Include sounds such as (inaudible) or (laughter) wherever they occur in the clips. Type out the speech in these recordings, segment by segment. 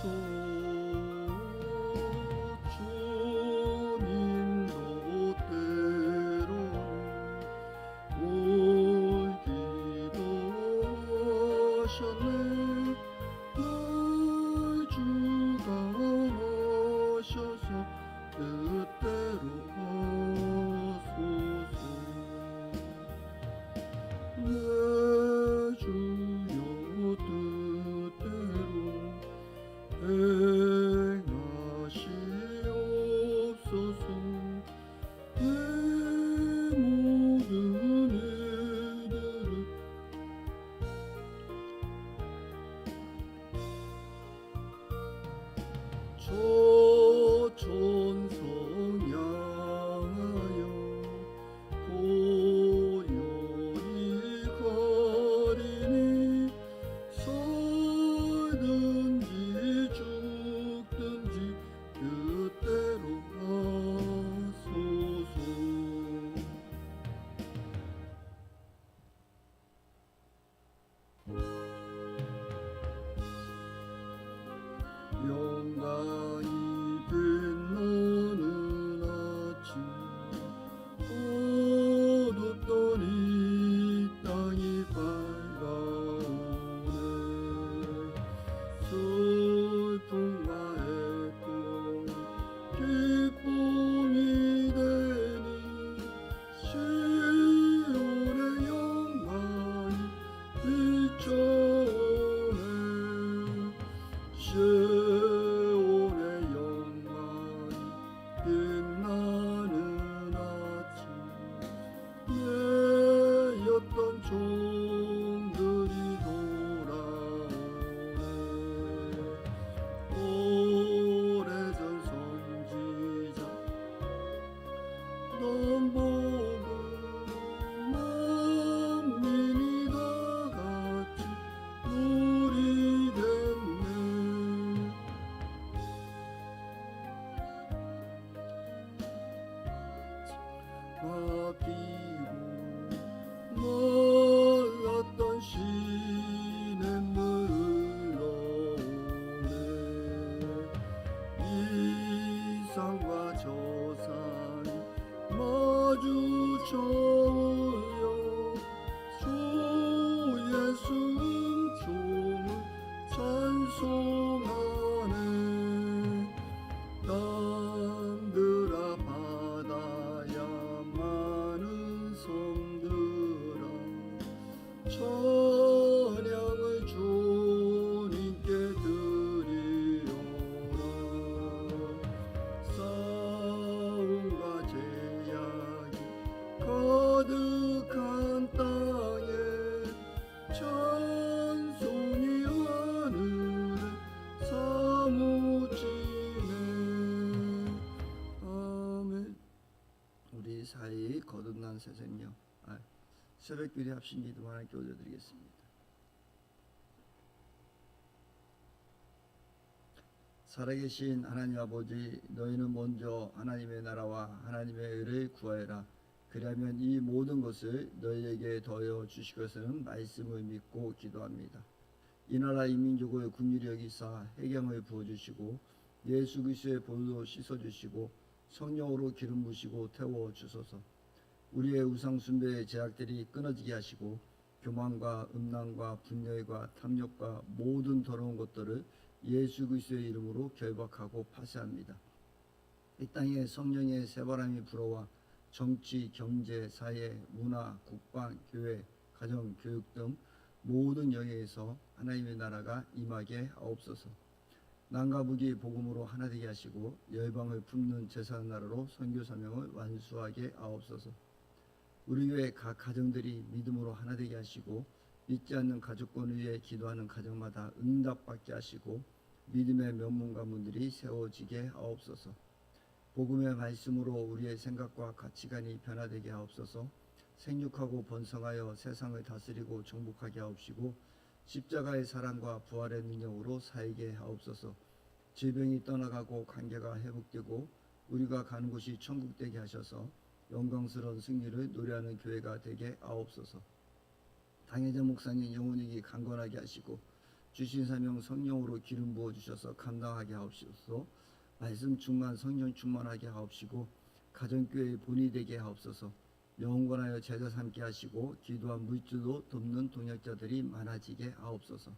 주 거듭난 새 생명 아, 새벽기도 합심 기도 하나님께 올려드리겠습니다. 살아계신 하나님 아버지 너희는 먼저 하나님의 나라와 하나님의 의를 구하여라. 그리하면 이 모든 것을 너희에게 더하여 주실 것은 말씀을 믿고 기도합니다. 이 나라 이 민족을 국률이 여기사 해경을 부어주시고 예수 그리스도의 볼로 씻어주시고 성령으로 기름 부시고 태워 주소서 우리의 우상 숭배의 제약들이 끊어지게 하시고 교만과 음란과 분열과 탐욕과 모든 더러운 것들을 예수 그리스도의 이름으로 결박하고 파쇄합니다. 이 땅에 성령의 새바람이 불어와 정치, 경제, 사회, 문화, 국방, 교회, 가정, 교육 등 모든 영역에서 하나님의 나라가 임하게 하옵소서. 남과 북이 복음으로 하나 되게 하시고 열방을 품는 제사한 나라로 선교 사명을 완수하게 하옵소서. 우리 교회 각 가정들이 믿음으로 하나 되게 하시고 믿지 않는 가족권을 위해 기도하는 가정마다 응답받게 하시고 믿음의 명문 가문들이 세워지게 하옵소서. 복음의 말씀으로 우리의 생각과 가치관이 변화되게 하옵소서. 생육하고 번성하여 세상을 다스리고 정복하게 하옵시고 십자가의 사랑과 부활의 능력으로 살게 하옵소서. 질병이 떠나가고 관계가 회복되고 우리가 가는 곳이 천국 되게 하셔서 영광스러운 승리를 노래하는 교회가 되게 하옵소서. 당회자 목사님 영혼이기 강건하게 하시고 주신 사명 성령으로 기름 부어 주셔서 감당하게 하옵소서. 말씀 충만 성령 충만하게 하옵시고 가정교회의 본이 되게 하옵소서. 영원하여 제자 삼게 하시고 기도한 물주도 돕는 동역자들이 많아지게 하옵소서.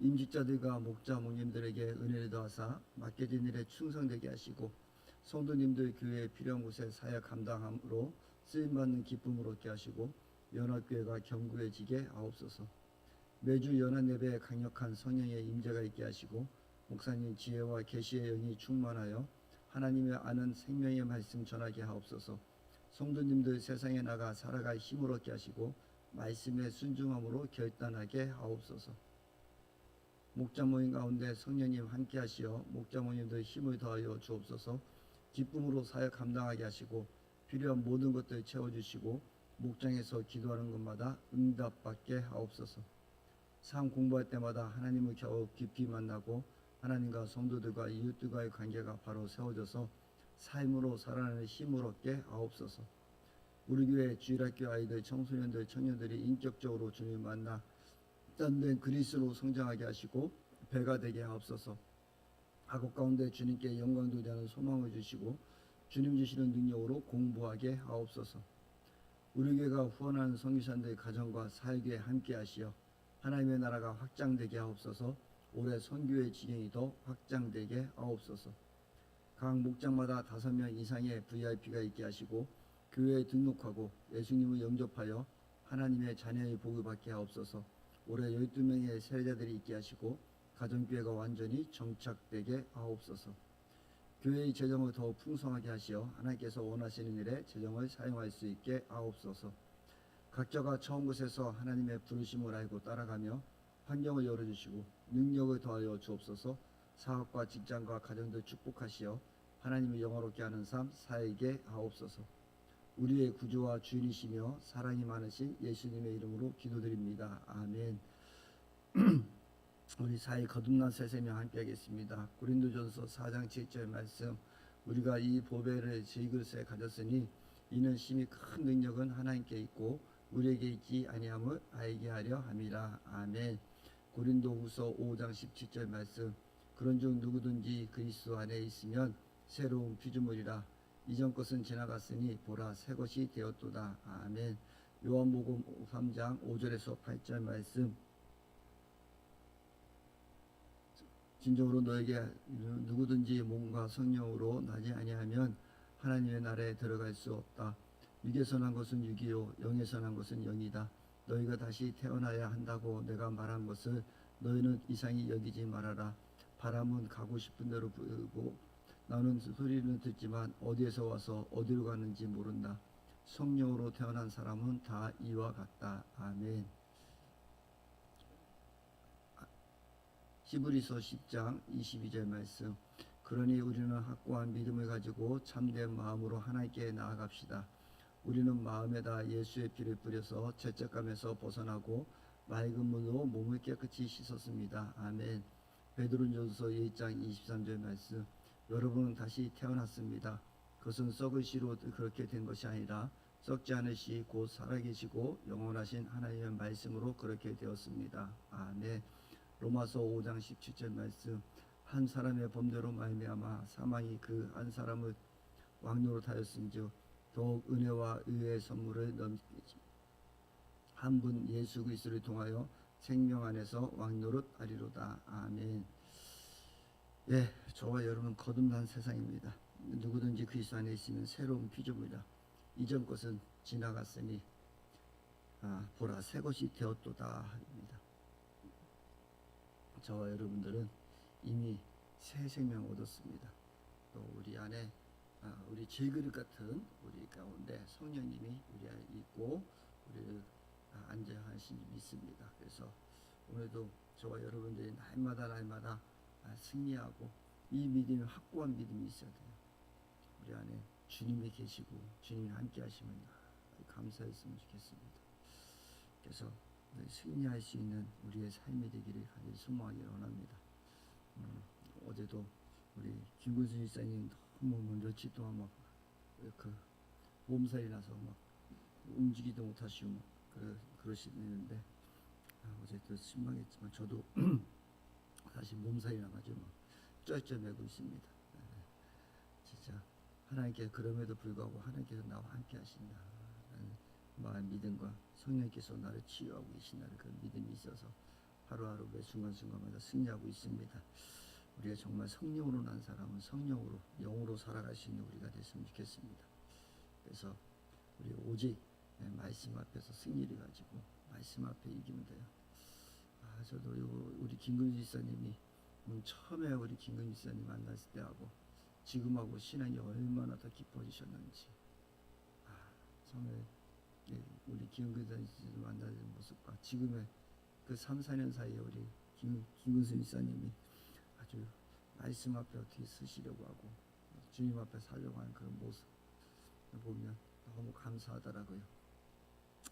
임직자들과 목자 목님들에게 은혜를 더하사 맡겨진 일에 충성되게 하시고 성도님들 교회에 필요한 곳에 사역 감당함으로 쓰임 받는 기쁨을 얻게 하시고 연합교회가 견고해지게 하옵소서. 매주 연합 예배에 강력한 성령의 임재가 있게 하시고 목사님 지혜와 계시의 영이 충만하여 하나님의 아는 생명의 말씀 전하게 하옵소서. 성도님들 세상에 나가 살아갈 힘을 얻게 하시고 말씀에 순종함으로 결단하게 하옵소서. 목자 모임 가운데 성령님 함께 하시어 목자 모임들 힘을 더하여 주옵소서. 기쁨으로 사역 감당하게 하시고 필요한 모든 것들 채워 주시고 목장에서 기도하는 것마다 응답받게 하옵소서. 삶 공부할 때마다 하나님을 겨우 깊이 만나고 하나님과 성도들과 이웃들과의 관계가 바로 세워져서 삶으로 살아내는 힘을 얻게 하옵소서. 우리 교회 주일학교 아이들, 청소년들, 청년들이 인격적으로 주님 만나 딴된 그리스로 성장하게 하시고 배가 되게 하옵소서. 학업 가운데 주님께 영광 돌리는 소망을 주시고 주님 주시는 능력으로 공부하게 하옵소서. 우리 교회가 후원하는 성교사들 가정과 사역에 함께 하시어 하나님의 나라가 확장되게 하옵소서. 올해 선교의 지경이 더 확장되게 하옵소서. 각 목장마다 다섯 명 이상의 VIP가 있게 하시고 교회에 등록하고 예수님을 영접하여 하나님의 자녀의 복을 받게 하옵소서. 올해 12명의 세례자들이 있게 하시고 가정교회가 완전히 정착되게 하옵소서. 교회의 재정을 더욱 풍성하게 하시어 하나님께서 원하시는 일에 재정을 사용할 수 있게 하옵소서. 각자가 처음 곳에서 하나님의 부르심을 알고 따라가며 환경을 열어주시고 능력을 더하여 주옵소서. 사업과 직장과 가정들 축복하시어 하나님을 영화롭게 하는 삶 살게 하옵소서. 우리의 구주와 주인이시며 사랑이 많으신 예수님의 이름으로 기도드립니다. 아멘. (clears throat) 우리 사이 거듭난 세세명 함께 하겠습니다. 고린도전서 4장 7절 말씀 우리가 이 보배를 질그릇에 가졌으니 이는 심히 큰 능력은 하나님께 있고 우리에게 있지 아니함을 알게 하려 함이라. 아멘. 고린도후서 5장 17절 말씀 그런즉 누구든지 그리스도 안에 있으면 새로운 피조물이라 이전 것은 지나갔으니 보라 새 것이 되었도다. 아멘. 요한복음 3장 5절에서 8절 말씀 진정으로 너에게 누구든지 몸과 성령으로 나지 아니하면 하나님의 나라에 들어갈 수 없다. 육에서 난 것은 육이요 영에서 난 것은 영이다. 너희가 다시 태어나야 한다고 내가 말한 것을 너희는 이상히 여기지 말아라. 바람은 가고 싶은 대로 불고 나는 소리는 듣지만 어디에서 와서 어디로 가는지 모른다. 성령으로 태어난 사람은 다 이와 같다. 아멘. 히브리서 10장 22절 말씀. 그러니 우리는 확고한 믿음을 가지고 참된 마음으로 하나님께 나아갑시다. 우리는 마음에다 예수의 피를 뿌려서 죄책감에서 벗어나고 맑은 물로 몸을 깨끗이 씻었습니다. 아멘. 베드로전서 1장 23절 말씀. 여러분은 다시 태어났습니다. 그것은 썩을 씨로 그렇게 된 것이 아니라 썩지 않으시 곧 살아계시고 영원하신 하나님의 말씀으로 그렇게 되었습니다. 아멘. 로마서 5장 17절 말씀 한 사람의 범죄로 말미암아 사망이 그 한 사람을 왕노릇 하였은즉 더욱 은혜와 의의 선물을 넘기지 한 분 예수 그리스도를 통하여 생명 안에서 왕노릇 하리로다. 아멘. 예, 저와 여러분 거듭난 세상입니다. 누구든지 그리스도 안에 있으면 새로운 피조물이다. 이전 것은 지나갔으니 아, 보라 새 것이 되었도다. 저와 여러분들은 이미 새 생명 얻었습니다. 또 우리 안에 아, 우리 질그릇 같은 우리 가운데 성령님이 우리 안에 있고 우리를 아, 안정하신 줄 믿습니다. 그래서 오늘도 저와 여러분들이 날마다 날마다 아, 승리하고 이 믿음이 확고한 믿음이 있어야 돼요. 우리 안에 주님이 계시고 주님이 함께 하시면 감사했으면 좋겠습니다. 그래서 늘 승리할 수 있는 우리의 삶이 되기를 간절히 소망하기 원합니다. 음, 어제도 우리 김근수 일사님 너무 뭐 며칠 동안 막 그 몸살이 나서 막 움직이도 못하시고 막 그러, 그러시는데 아, 어제 또 실망했지만 저도 (clears throat) 사실 몸살이 나가지고 막 쩔쩔매고 있습니다. 네. 진짜 하나님께 그럼에도 불구하고 하나님께서 나와 함께 하신다. 마음 믿음과 성령께서 나를 치유하고 계신다는 그런 믿음이 있어서 하루하루 매 순간순간마다 승리하고 있습니다. 우리가 정말 성령으로 난 사람은 성령으로 영으로 살아갈 수 있는 우리가 됐으면 좋겠습니다. 그래서 우리 오직 네, 말씀 앞에서 승리를 가지고 말씀 앞에 이기면 돼요. 아, 저도 요 우리 김근주 지사님이 음, 처음에 우리 김근주 지사님 만났을 때하고 지금하고 신앙이 얼마나 더 깊어지셨는지 아, 정말 예, 우리 김근주 지사님 만나는 모습과 지금의 그 3, 4년 사이에 우리 김, 김근수 지사님이 아주 말씀 앞에 어떻게 쓰시려고 하고 주님 앞에 살려고 하는 그런 모습 보면 너무 감사하더라고요.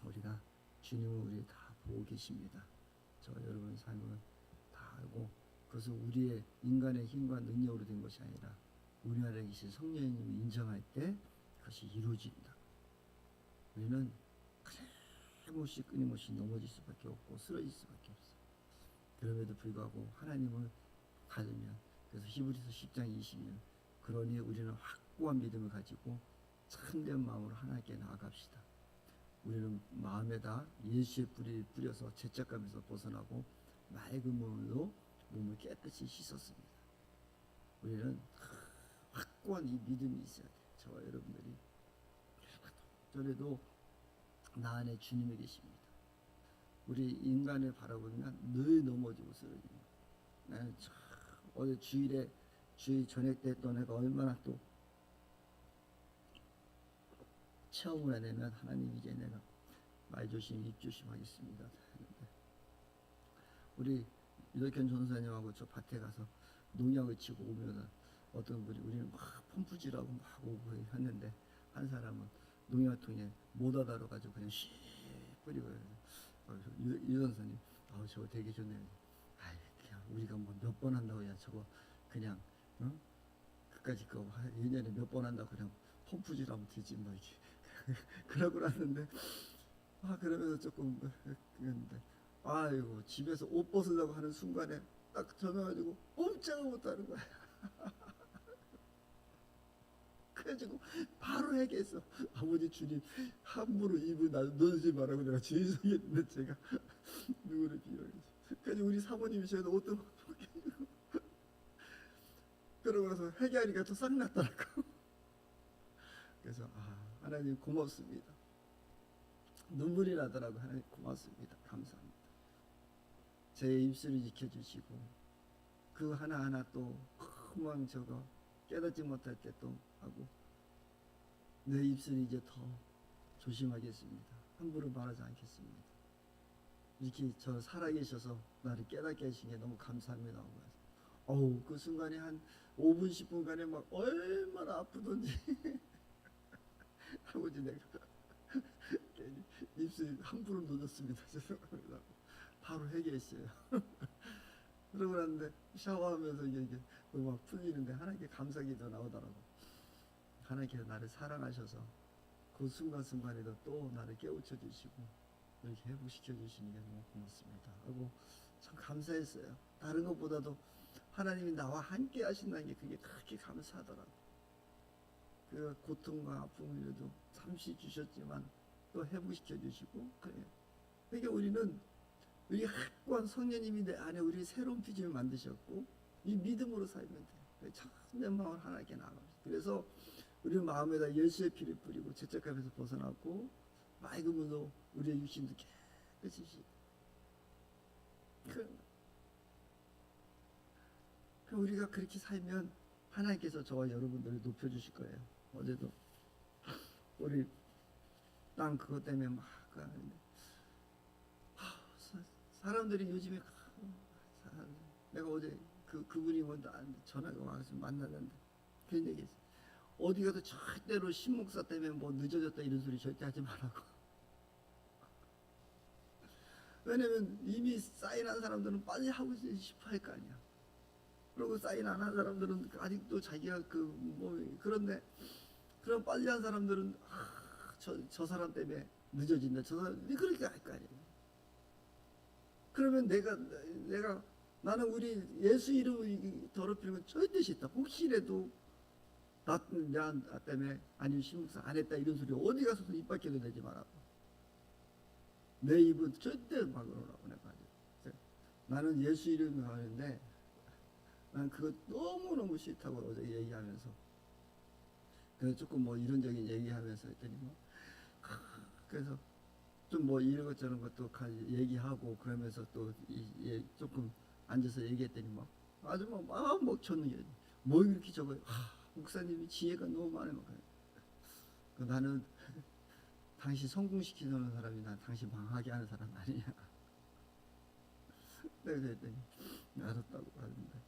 우리가 주님은 우리 다 보고 계십니다. 저 여러분 삶은 다 알고 그것은 우리의 인간의 힘과 능력으로 된 것이 아니라 우리 안에 계신 성령님이 인정할 때 그것이 이루어진다. 우리는 끊임없이 끊임없이 넘어질 수밖에 없고 쓰러질 수밖에 없어. 그럼에도 불구하고 하나님을 받으면 그래서 히브리서 10장 20절 그러니 우리는 확고한 믿음을 가지고 참된 마음으로 하나님께 나아갑시다. 우리는 마음에다 예수의 뿌리를 뿌려서 죄책감에서 벗어나고 맑은 몸으로 몸을 깨끗이 씻었습니다. 우리는 확고한 이 믿음이 있어야 돼. 저와 여러분들이 전에도 나 안에 주님이 계십니다. 우리 인간을 바라보면 늘 넘어지고 쓰러집니다. 나는 참 어제 주일에 주일 저녁 때또 내가 얼마나 또 체험을 해내면 하나님 이제 내가 말 조심 입 조심 하겠습니다. 했는데 우리 유덕현 전사님하고 저 밭에 가서 농약을 치고 오면은 어떤 분이 우리는 막 펌프질하고 막 오고 했는데 한 사람은 농약통에 모다 달아 가지고 그냥 씩 뿌리고 어, 유, 유 전사님 아 저거 되게 좋네요. 아이 그냥 우리가 뭐 몇 번 한다고 야 저거 그냥 어? 그까지 거 1년에 몇 번 한다고 그냥 펌프질하면 되지 뭐 이렇게 (laughs) 그러고 났는데 아 그러면서 조금 그랬는데 아이고 집에서 옷 벗으려고 하는 순간에 딱 전화가지고 꼼짝을 못하는 거야 (laughs) 그래가지고 바로 얘기했어 아버지 주님 함부로 입을 나 넣지 말라고 내가 죄송했는데 제가 (laughs) 누구를 비워야지 그래서 우리 사모님이 저희도 옷도 벗겨주고 그러고 나서 회개하니까 또싹 났더라고 그래서 아 하나님 고맙습니다. 눈물이 나더라고 하나님 고맙습니다. 감사합니다. 제 입술을 지켜주시고 그 하나하나 또 금방 저거 깨닫지 못할 때또 하고 내 입술이 이제 더 조심하겠습니다. 함부로 말하지 않겠습니다. 이렇게 저 살아계셔서 나를 깨닫게 하신 게 너무 감사합니다. 어우 그 순간에 한 5분 10분간에 막 얼마나 아프던지 (laughs) 아버지 내가 (laughs) 괜히 입술 함부로 놓았습니다. (laughs) 죄송합니다. 바로 회개했어요. 그러고 났는데 샤워하면서 이게 막 풀리는데 하나님께 감사기도 나오더라고. 하나님께서 나를 사랑하셔서 그 순간순간에도 또 나를 깨우쳐 주시고 이렇게 회복시켜 주시는 게 너무 고맙습니다. 하고 참 감사했어요. 다른 것보다도 하나님이 나와 함께 하신다는 게 그게 그렇게 감사하더라고. 그 고통과 아픔을도 잠시 주셨지만 또 회복시켜 주시고 그래. 그러니까 우리는 우리 확고한 성령님이 내 안에 우리 새로운 피조를 만드셨고 이 믿음으로 살면 돼. 참내 마음을 하나님께 나갑니다. 그래서 우리 마음에다 예수의 피를 뿌리고 죄책감에서 벗어나고 맑음으로 우리의 육신도 깨끗이 씻. 그, 그 우리가 그렇게 살면 하나님께서 저와 여러분들을 높여주실 거예요. 어제도 우리 땅 그것 때문에 막 하는데 사람들이 요즘에 내가 어제 그 그분이 뭐 나한테 전화가 와서 만나는데 그런 얘기했어. 어디 가도 절대로 신목사 때문에 뭐 늦어졌다 이런 소리 절대 하지 말라고. (laughs) 왜냐면 이미 사인한 사람들은 빨리 하고 싶어 할 거 아니야. 그리고 사인 안 한 사람들은 아직도 자기가 그 뭐 그런데 그럼 빨리 한 사람들은 아, 저, 저 사람 때문에 늦어진다. 저 사람 그렇게 할 거 아니에요. 그러면 내가 내가 나는 우리 예수 이름을 더럽히는 건 절대 싫다. 혹시라도 나, 나, 나 때문에 아니면 신목사 안 했다 이런 소리 어디 가서도 입 밖에도 내지 말라고. 내 입은 절대 막으라고 내가 나는 예수 이름을 하는데 난 그거 너무 너무 싫다고 어제 얘기하면서. 그래서 조금 뭐 이런적인 얘기하면서 했더니 뭐 하, 그래서 좀 뭐 이런 것 저런 것도 가- 얘기하고 그러면서 또 조금 앉아서 얘기했더니 막 아주 막 막 먹쳤는 게 뭐 이렇게 하, 목사님이 지혜가 너무 많아 막그 나는 당신 성공시키는 사람이 난 당신 망하게 하는 사람 아니냐 내가 그랬더니 알았다고 하는데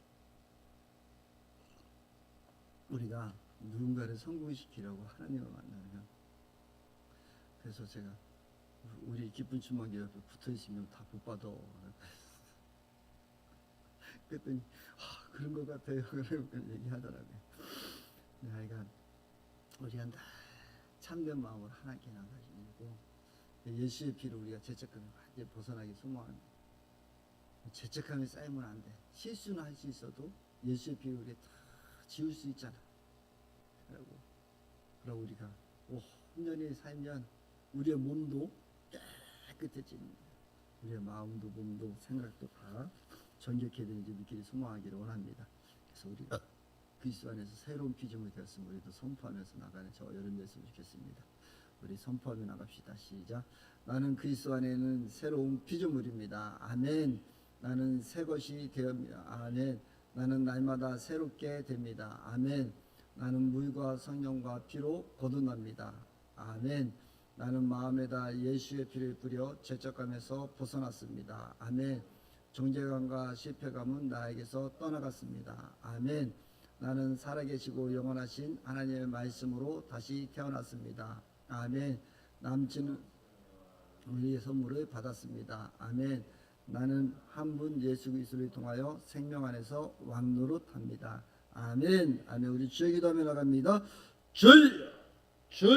우리가 누군가를 성공시키려고 하나님을 만나면 그래서 제가 우리 기쁜 주먹이 옆에 붙어 있으면 다 못 받아. 그랬더니 아, 그런 것 같아요. (laughs) 그러고 얘기하더라고요. 하여간 우리가 다 참된 마음으로 하나님께 나가시고 예수의 피로 우리가 죄책감을 완전히 벗어나게 소망합니다. 죄책감이 쌓이면 안 돼. 실수는 할 수 있어도 예수의 피로 우리 다 지울 수 있잖아. 그리고 그럼 우리가 온전히 살면 우리의 몸도 깨끗해집니다. 우리의 마음도 몸도 생각도 다 정결케 되는지 믿기를 소망하기를 원합니다. 그래서 우리가 그리스도 안에서 새로운 피조물이 되었으면 우리도 선포하면서 나가는 저 여러분 됐으면 좋겠습니다. 우리 선포하며 나갑시다. 시작. 나는 그리스도 안에는 새로운 피조물입니다. 아멘. 나는 새 것이 되었습니다. 아멘. 나는 날마다 새롭게 됩니다. 아멘. 나는 물과 성령과 피로 거듭납니다. 아멘. 나는 마음에다 예수의 피를 뿌려 죄책감에서 벗어났습니다. 아멘. 정죄감과 실패감은 나에게서 떠나갔습니다. 아멘. 나는 살아계시고 영원하신 하나님의 말씀으로 다시 태어났습니다. 아멘. 남친은 우리의 선물을 받았습니다. 아멘. 나는 한 분 예수 그리스도를 통하여 생명 안에서 왕노릇합니다. 아멘. 아멘. 우리 주의 기도하며 나갑니다. 주여, 주여.